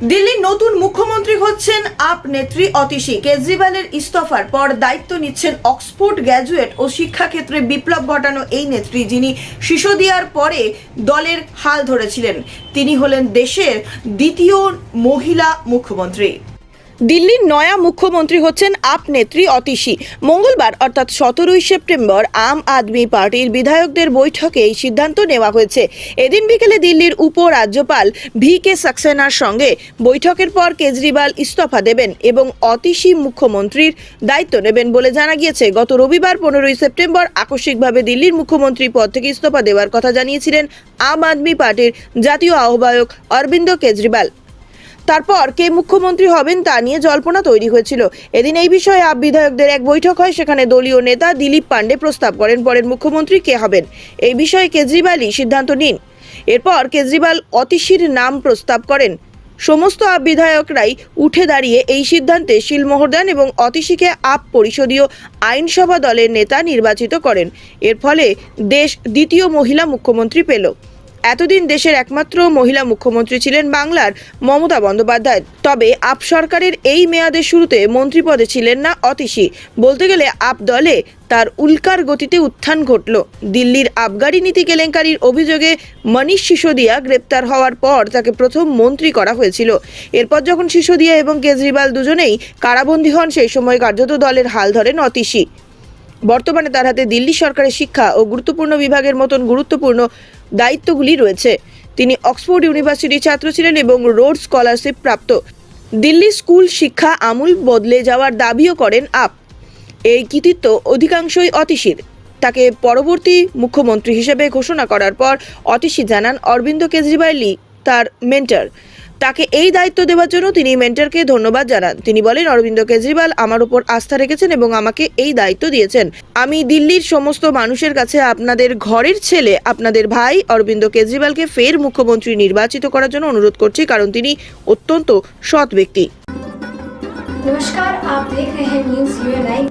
দিল্লির নতুন মুখ্যমন্ত্রী হচ্ছেন আপ নেত্রী অতিশী। কেজরিওয়ালের ইস্তফার পর দায়িত্ব নিচ্ছেন অক্সফোর্ড গ্র্যাজুয়েট ও শিক্ষাক্ষেত্রে বিপ্লব ঘটানো এই নেত্রী, যিনি সিসোদিয়ার পরে দলের হাল ধরেছিলেন। তিনি হলেন দেশের দ্বিতীয় মহিলা মুখ্যমন্ত্রী। দিল্লির নয়া মুখ্যমন্ত্রী হচ্ছেন আপ নেত্রী অতিশি। মঙ্গলবার, অর্থাৎ সতেরোই সেপ্টেম্বর, আম আদমি পার্টির বিধায়কদের বৈঠকে এই সিদ্ধান্ত নেওয়া হয়েছে। এদিন বিকেলে দিল্লির উপরাজ্যপাল ভি কে সাক্সেনার সঙ্গে বৈঠকের পর কেজরিওয়াল ইস্তফা দেবেন এবং অতিশী মুখ্যমন্ত্রীর দায়িত্ব নেবেন বলে জানা গিয়েছে। গত রবিবার, পনেরোই সেপ্টেম্বর, আকস্মিকভাবে দিল্লির মুখ্যমন্ত্রী পদ থেকে ইস্তফা দেওয়ার কথা জানিয়েছিলেন আম আদমি পার্টির জাতীয় আহ্বায়ক অরবিন্দ কেজরিওয়াল। তারপর কে মুখ্যমন্ত্রী হবেন তা নিয়ে জল্পনা তৈরি হয়েছিল। এদিন এই বিষয়ে আপ বিধায়কদের এক বৈঠক হয়, সেখানে দলীয় নেতা দিলীপ পান্ডে প্রস্তাব করেন। পরের মুখ্যমন্ত্রী কে হবেন? এই বিষয়ে কেজরিওয়ালই সিদ্ধান্ত নিন। এরপর কেজরিওয়াল অতিশীর নাম প্রস্তাব করেন। সমস্ত আপ বিধায়করাই উঠে দাঁড়িয়ে এই সিদ্ধান্তে শিলমোহর দেন এবং অতিশীকে আপ পরিষদীয় আইনসভা দলের নেতা নির্বাচিত করেন। এর ফলে দেশ দ্বিতীয় মহিলা মুখ্যমন্ত্রী পেল। এতদিন দেশের একমাত্র মহিলা মুখ্যমন্ত্রী ছিলেন বাংলার মমতা বন্দ্যোপাধ্যায়। তবে আপ সরকারের এই মেয়াদের শুরুতে মন্ত্রীপদে ছিলেন না অতিশী। বলতে গেলে আপ দলে তার উল্কার গতিতে উত্থান ঘটল। দিল্লির আবগারি নীতি কেলেঙ্কারির অভিযোগে মনীষ সিসোদিয়া গ্রেপ্তার হওয়ার পর তাকে প্রথম মন্ত্রী করা হয়েছিল। এরপর যখন সিসোদিয়া এবং কেজরিওয়াল দুজনেই কারাবন্দী হন, সেই সময় কার্যত দলের হাল ধরেন অতিশী। বর্তমানে তার হাতে দিল্লি সরকারের শিক্ষা ও গুরুত্বপূর্ণ বিভাগের মতন গুরুত্বপূর্ণ দায়িত্বগুলি রয়েছে। তিনি অক্সফোর্ড ইউনিভার্সিটির ছাত্র ছিলেন এবং রোড স্কলারশিপ প্রাপ্ত। দিল্লি স্কুল শিক্ষা আমূল বদলে যাওয়ার দাবিও করেন আপ। এই কৃতিত্ব অধিকাংশই অতিশীর। তাকে পরবর্তী মুখ্যমন্ত্রী হিসেবে ঘোষণা করার পর অতিশী জানান অরবিন্দ কেজরিওয়ালই তার মেন্টার। তাকে এই দায়িত্ব দেওয়ার জন্য তিনি মেন্টরকে ধন্যবাদ জানান। তিনি বলেন, অরবিন্দ কেজরিওয়াল আমার উপর আস্থা রেখেছেন এবং আমাকে এই দায়িত্ব দিয়েছেন। আমি দিল্লির সমস্ত মানুষের কাছে আপনাদের ঘরের ছেলে, আপনাদের ভাই অরবিন্দ কেজরিওয়ালকে ফের মুখ্যমন্ত্রী নির্বাচিত করার জন্য অনুরোধ করছি, কারণ তিনি অত্যন্ত সৎ ব্যক্তি। নমস্কার, আপনি দেখ রহে নিউজ ইউএনআই